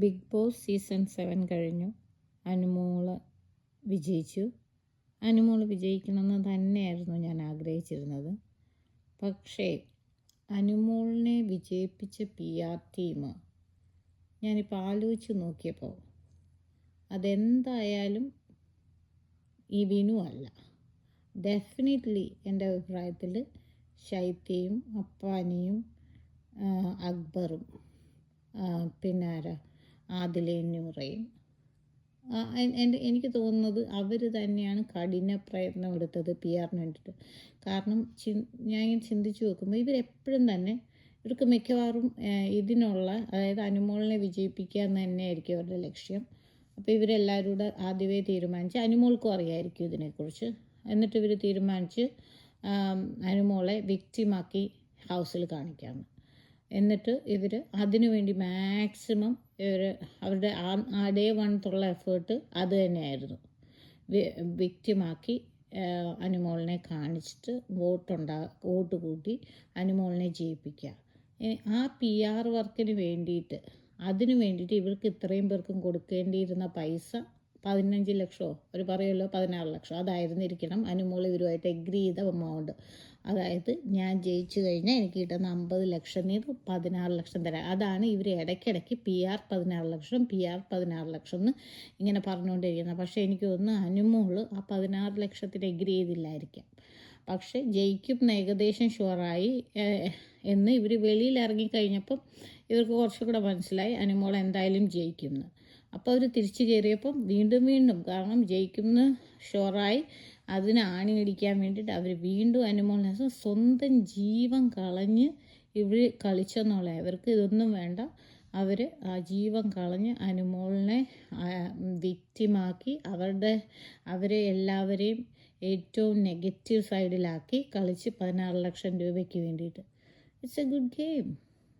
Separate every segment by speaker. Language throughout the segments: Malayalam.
Speaker 1: ബിഗ് ബോസ് സീസൺ സെവൻ കഴിഞ്ഞു. അനുമോൾ വിജയിച്ചു. അനുമോൾ വിജയിക്കണമെന്ന് തന്നെയായിരുന്നു ഞാൻ ആഗ്രഹിച്ചിരുന്നത്. പക്ഷേ അനുമോളിനെ വിജയിപ്പിച്ച പി ആർ ടീം ഞാനിപ്പോൾ ആലോചിച്ച് നോക്കിയപ്പോൾ അതെന്തായാലും ഈ വിനു അല്ല. ഡെഫിനറ്റ്ലി എന്റെ അഭിപ്രായത്തിൽ ശൈത്യയും അപ്പാനിയും അക്ബറും പിന്നെ ആരാ? ആദിലയും നൂറയും എന്റെ എനിക്ക് തോന്നുന്നത് അവർ തന്നെയാണ് കഠിന പ്രയത്നം എടുത്തത് പി ആറിന് വേണ്ടിയിട്ട്. കാരണം ചി ഞാൻ ഇങ്ങനെ ചിന്തിച്ച് നോക്കുമ്പോൾ ഇവരെപ്പോഴും തന്നെ ഇവർക്ക് മിക്കവാറും ഇതിനുള്ള അതായത് അനുമോളിനെ വിജയിപ്പിക്കുക എന്ന് തന്നെയായിരിക്കും അവരുടെ ലക്ഷ്യം. അപ്പോൾ ഇവരെല്ലാവരും കൂടെ ആദ്യമേ തീരുമാനിച്ച് അനുമോൾക്കും അറിയായിരിക്കും ഇതിനെക്കുറിച്ച്. എന്നിട്ട് ഇവർ തീരുമാനിച്ച് അനുമോളെ വിക്റ്റിമാക്കി ഹൗസിൽ കാണിക്കാമെന്ന് എന്നിട്ട് ഇവർ അതിനുവേണ്ടി മാക്സിമം ഇവർ അവരുടെ ആ ഡേ വണ്ണത്തുള്ള എഫേർട്ട് അത് തന്നെയായിരുന്നു. വിക്റ്റിമാക്കി അനുമോളിനെ കാണിച്ചിട്ട് വോട്ടുണ്ടാ വോട്ട് കൂട്ടി അനുമോളിനെ ജയിപ്പിക്കുക. ആ പി ആർ വർക്കിന് വേണ്ടിയിട്ട് അതിനു വേണ്ടിയിട്ട് ഇവർക്ക് ഇത്രയും പേർക്കും കൊടുക്കേണ്ടിയിരുന്ന പൈസ പതിനഞ്ച് ലക്ഷമോ അവർ പറയുമല്ലോ പതിനാറ് ലക്ഷം അതായിരുന്നിരിക്കണം. അനുമോൾ ഇവരുമായിട്ട് എഗ്രി ചെയ്ത എമൗണ്ട് അതായത് ഞാൻ ജയിച്ചു കഴിഞ്ഞാൽ എനിക്ക് കിട്ടുന്ന അമ്പത് ലക്ഷം നീ പതിനാറ് ലക്ഷം തരാം. അതാണ് ഇവർ ഇടയ്ക്കിടയ്ക്ക് പി ആർ പതിനാറ് ലക്ഷം പി ആർ പതിനാറ് ലക്ഷം എന്ന് ഇങ്ങനെ പറഞ്ഞുകൊണ്ടിരിക്കുന്നത്. പക്ഷേ എനിക്ക് തോന്നുന്നു അനുമോൾ ആ പതിനാറ് ലക്ഷത്തിന് എഗ്രി ചെയ്തില്ലായിരിക്കാം. പക്ഷേ ജയിക്കും ഏകദേശം ഷുവറായി എന്ന് ഇവർ വെളിയിൽ ഇറങ്ങിക്കഴിഞ്ഞപ്പം ഇവർക്ക് കുറച്ചുകൂടെ മനസ്സിലായി അനുമോൾ എന്തായാലും ജയിക്കുമെന്ന് അപ്പോൾ അവർ തിരിച്ചു കയറിയപ്പം വീണ്ടും വീണ്ടും കാരണം ജയിക്കുന്ന ഷുവറായി അതിന് ആണിയടിക്കാൻ വേണ്ടിയിട്ട് അവർ വീണ്ടും അനുമോളിനെ സ്വന്തം ജീവൻ കളഞ്ഞ് ഇവർ കളിച്ചെന്നുള്ള ഇവർക്ക് ഇതൊന്നും വേണ്ട. അവർ ആ ജീവൻ കളഞ്ഞ് അനുമോളിനെ വിക്റ്റിമാക്കി അവരുടെ അവരെ എല്ലാവരെയും ഏറ്റവും നെഗറ്റീവ് സൈഡിലാക്കി കളിച്ച് പതിനാറ് ലക്ഷം രൂപയ്ക്ക് വേണ്ടിയിട്ട്. ഇറ്റ്സ് എ ഗുഡ് ഗെയിം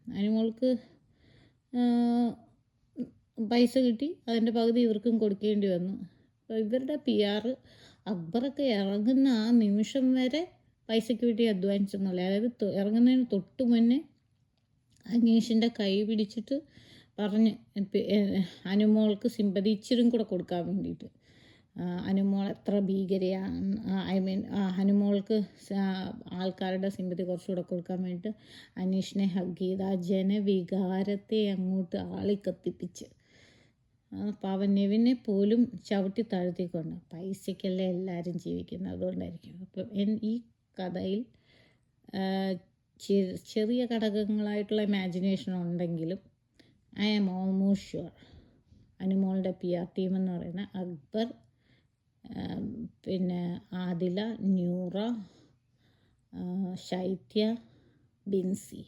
Speaker 1: അനുമോൾക്ക് പൈസ കിട്ടി അതിന്റെ പകുതി ഇവർക്കും കൊടുക്കേണ്ടി വന്നു. ഇവരുടെ പി ആർ അക്ബറൊക്കെ ഇറങ്ങുന്ന ആ നിമിഷം വരെ പൈസയ്ക്ക് വേണ്ടി അധ്വാനിച്ചെന്നുള്ള അതായത് ഇറങ്ങുന്നതിന് തൊട്ട് മുന്നേ അനീഷിന്റെ കൈ പിടിച്ചിട്ട് പറഞ്ഞ് അനുമോൾക്ക് സിമ്പതി ഇച്ചിരും കൂടെ കൊടുക്കാൻ വേണ്ടിയിട്ട്. അനുമോൾ എത്ര ഭീകരയാണ് ഐ മീൻ അനുമോൾക്ക് ആൾക്കാരുടെ സിമ്പതി കുറച്ചുകൂടെ കൊടുക്കാൻ വേണ്ടിയിട്ട് അനീഷിനെ ഹഗ് ചെയ്ത് ആ ജനവികാരത്തെ അങ്ങോട്ട് ആളിക്കത്തിപ്പിച്ച്. പാവൻ നെവിനെ പോലും ചവിട്ടി താഴ്ത്തിക്കൊണ്ട് പൈസയ്ക്കല്ലേ എല്ലാവരും ജീവിക്കുന്നത് അതുകൊണ്ടായിരിക്കും. അപ്പം ഈ കഥയിൽ ചെറിയ ഘടകങ്ങളായിട്ടുള്ള ഇമാജിനേഷൻ ഉണ്ടെങ്കിലും ഐ ആം ഓൾമോസ്റ്റ് ഷുവർ അനുമോളുടെ പി ആർ ടീം എന്ന് പറയുന്ന അക്ബർ പിന്നെ ആദില ന്യൂറ ശൈത്യ ബിൻസി.